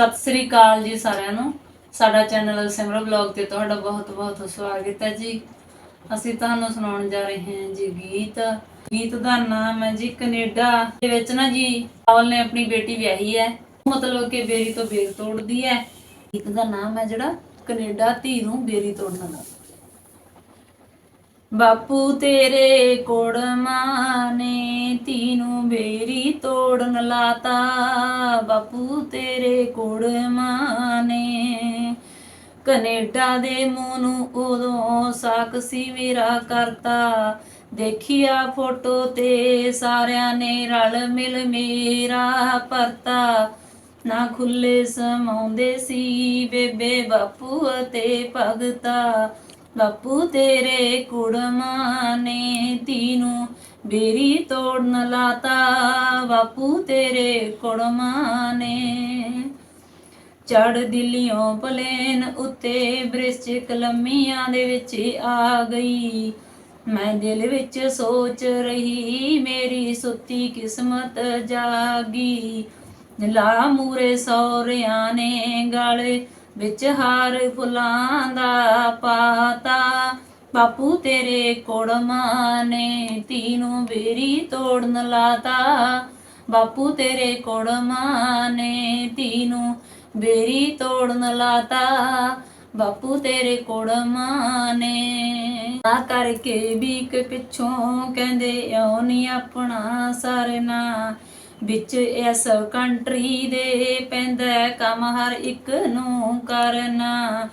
ਸਤਿ ਸ੍ਰੀ ਅਕਾਲ ਜੀ ਸਾਰਿਆਂ ਨੂੰ। ਸਾਡਾ ਚੈਨਲ ਸਿਮਰ ਬਲੌਗ ਤੇ ਤੁਹਾਡਾ ਬਹੁਤ ਬਹੁਤ ਸਵਾਗਤ ਹੈ ਜੀ। ਅਸੀਂ ਤੁਹਾਨੂੰ ਸੁਣਾਉਣ ਜਾ ਰਹੇ ਹਾਂ ਜੀ ਗੀਤ। ਗੀਤ ਦਾ ਨਾਮ ਹੈ ਜੀ ਕੈਨੇਡਾ। ਦੇ ਵਿੱਚ ਨਾ ਜੀ ਪਾਵਲ ਨੇ ਆਪਣੀ ਬੇਟੀ ਵਿਆਹੀ ਹੈ। ਮਤਲਬ ਕਿ ਬੇਰੀ ਤੋਂ ਬੇਰ ਤੋੜਦੀ ਹੈ। ਗੀਤ ਦਾ ਨਾਮ ਹੈ ਜਿਹੜਾ ਕੈਨੇਡਾ ਧੀ ਨੂੰ ਬੇਰੀ ਤੋੜਨ ਦਾ। ਬਾਪੂ ਤੇਰੇ ਕੋੜਮਾਂ ਨੇ ਧੀ ਨੂੰ ਬੇਰੀ ਤੋੜਨ ਲਾਤਾ। ਬਾਪੂ ਤੇਰੇ ਕੋੜਮਾਂ ਨੇ ਕੈਨੇਡਾ ਦੇ ਮੂੰਹ ਨੂੰ ਉਦੋਂ ਸਾਕਸੀ ਮੇਰਾ ਕਰਤਾ। ਦੇਖਿਆ ਫੋਟੋ ਤੇ ਸਾਰਿਆਂ ਨੇ ਰਲ ਮਿਲ ਮੇਰਾ ਪਰਤਾ। ਨਾ ਖੁੱਲੇ ਸਮਾਉਂਦੇ ਸੀ ਬੇਬੇ ਬਾਪੂ ਅਤੇ ਭਗਤਾ। ਬਾਪੂ ਤੇਰੇ ਕੁੜਮਾਂ ਨੇ ਧੀ ਨੂੰ ਬੇਰੀ ਤੋੜਨ ਲਾਤਾ। ਬਾਪੂ ਤੇਰੇ ਕੁੜਮਾਂ ਨੇ ਚੜ ਦਿੱਲੀਓਂ ਪਲੇਨ ਉੱਤੇ ਬ੍ਰਿਸ਼ਚਿਕ ਲੰਮੀਆਂ ਦੇ ਵਿੱਚ ਆ ਗਈ। ਮੈਂ ਦਿਲ ਵਿੱਚ ਸੋਚ ਰਹੀ, ਮੇਰੀ ਸੁੱਤੀ ਕਿਸਮਤ ਜਾਗੀ। ਲਾ ਮੂਰੇ ਸੌਰਿਆਂ ਨੇ ਗਾਲੇ ਵਿੱਚ ਹਾਰ ਫੁੱਲਾਂ ਦਾ ਪਾਤਾ। ਬਾਪੂ ਤੇਰੇ ਕੋੜਮਾਂ ਨੇ ਧੀ ਨੂੰ ਬੇਰੀ ਤੋੜਨ ਲਾਤਾ। ਬਾਪੂ ਤੇਰੇ ਕੋੜਮਾਂ ਨੇ ਧੀ ਨੂੰ ਬੇਰੀ ਤੋੜਨ ਲਾਤਾ। ਬਾਪੂ ਤੇਰੇ ਕੋੜਮਾਂ ਨੇ ਆ ਕਰਕੇ ਵੀ ਇੱਕ ਪਿੱਛੋਂ ਕਹਿੰਦੇ, ਆਉਣੀ ਆਪਣਾ ਸਰਨਾ ਵਿੱਚ ਇਸ ਕੰਟਰੀ ਦੇ ਪੈਂਦਾ ਕੰਮ ਹਰ ਇੱਕ ਨੂੰ ਕਰਨਾ।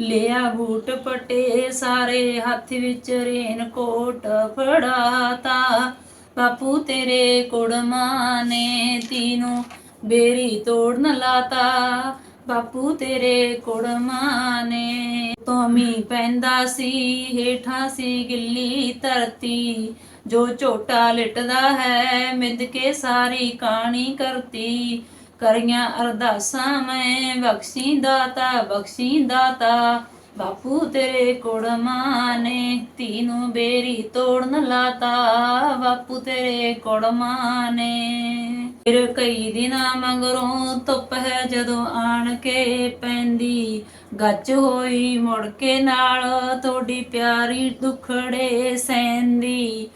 ਲਿਆ ਬੂਟ ਪਟੇ, ਸਾਰੇ ਹੱਥ ਵਿੱਚ ਰੇਨ ਕੋਟ ਫੜਾਤਾ। ਬਾਪੂ ਤੇਰੇ ਕੁੜਮਾਂ ਨੇ ਤੀਨੂੰ ਬੇਰੀ ਤੋੜਨ ਲਾਤਾ। ਬਾਪੂ ਤੇਰੇ ਕੁੜਮਾਂ ਨੇ ਤੋਮੀ ਪੈਂਦਾ ਸੀ, ਹੇਠਾਂ ਸੀ ਗਿੱਲੀ ਧਰਤੀ। ਜੋ ਝੋਟਾ ਲਿਟਦਾ ਹੈ ਮਿੱਧ ਕੇ ਸਾਰੀ ਕਾਣੀ ਕਰਤੀ। ਕਰੀਆਂ ਅਰਦਾਸਾਂ ਮੈਂ, ਬਖਸ਼ੀ ਦਾਤਾ ਬਖਸ਼ੀ ਦਾਤਾ। ਬਾਪੂ ਤੇਰੇ ਕੁੜਮਾਂ ਨੇ ਧੀ ਨੂੰ ਬੇਰੀ ਤੋੜਨ ਲਾਤਾ। ਬਾਪੂ ਤੇਰੇ ਕੁੜਮਾਂ ਨੇ ਫਿਰ ਕਈ ਦਿਨਾਂ ਮਗਰੋਂ ਧੁੱਪ ਹੈ ਜਦੋਂ ਆਣ ਕੇ ਪੈਂਦੀ। ਗੱਜ ਹੋਈ ਮੁੜ ਕੇ ਨਾਲ, ਤੁਹਾਡੀ ਪਿਆਰੀ ਦੁਖੜੇ ਸੈਂਦੀ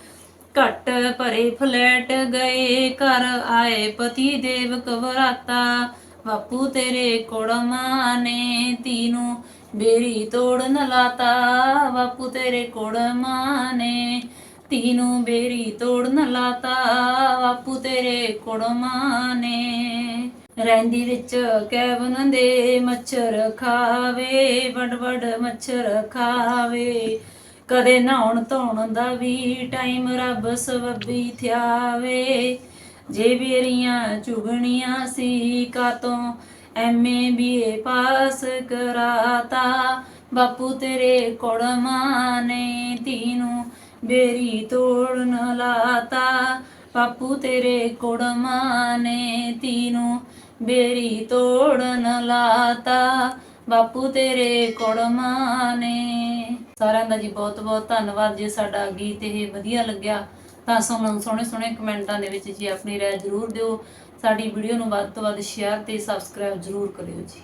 ਘਟ ਭਰੇ ਫਲੈਟ ਗਏ, ਘਰ ਆਏ ਪਤੀ ਦੇਵ ਕਵਰਾਤਾ ਬਾਪੂ ਤੇਰੇ ਕੋੜਮਾਂ ਨੇ ਤੀਨੂੰ ਬੇਰੀ ਤੋੜਨ ਲਾਤਾ। ਬਾਪੂ ਤੇਰੇ ਕੋੜਮਾਂ ਨੇ ਤੀਨੂੰ ਬੇਰੀ ਤੋੜਨ ਲਾਤਾ। ਬਾਪੂ ਤੇਰੇ ਕੋੜਮਾਂ ਨੇ। ਰਹਿੰਦੀ ਵਿੱਚ ਕੈਬਨ ਦੇ, ਮੱਛਰ ਖਾਵੇ, ਵੱਡ ਵੱਡ ਮੱਛਰ ਖਾਵੇ। ਕਦੇ ਨਹਾਉਣ ਧੋਣ ਦਾ ਵੀ ਟਾਈਮ ਰੱਬ ਸਵੱਬੀ ਥਿਆਵੇ। ਜੇ ਬੇਰੀਆਂ ਚੁਗਣੀਆਂ ਸੀ ਕਾਤੋਂ ਐਮਏ ਬੀਏ ਪਾਸ ਕਰਾਤਾ। ਬਾਪੂ ਤੇਰੇ ਕੋੜਮਾਂ ਨੇ ਤੀਨੂੰ ਬੇਰੀ ਤੋੜਨ ਲਾਤਾ। ਬਾਪੂ ਤੇਰੇ ਕੋੜਮਾਂ ਨੇ ਤੀਨੂੰ ਬੇਰੀ ਤੋੜਨ ਲਾਤਾ। ਬਾਪੂ ਤੇਰੇ ਕੁੜਮਾਂ ਨੇ ਸਾਰਿਆਂ ਦਾ ਜੀ ਬਹੁਤ ਬਹੁਤ ਧੰਨਵਾਦ ਜੇ ਸਾਡਾ ਗੀਤ ਇਹ ਵਧੀਆ ਲੱਗਿਆ, ਤਾਂ ਸਾਨੂੰ ਸੋਹਣੇ ਸੋਹਣੇ ਕਮੈਂਟਾਂ ਦੇ ਵਿੱਚ ਜੀ ਆਪਣੀ ਰਾਏ ਜ਼ਰੂਰ ਦਿਓ। ਸਾਡੀ ਵੀਡੀਓ ਨੂੰ ਵੱਧ ਤੋਂ ਵੱਧ ਸ਼ੇਅਰ ਤੇ ਸਬਸਕ੍ਰਾਈਬ ਜ਼ਰੂਰ ਕਰਿਓ ਜੀ।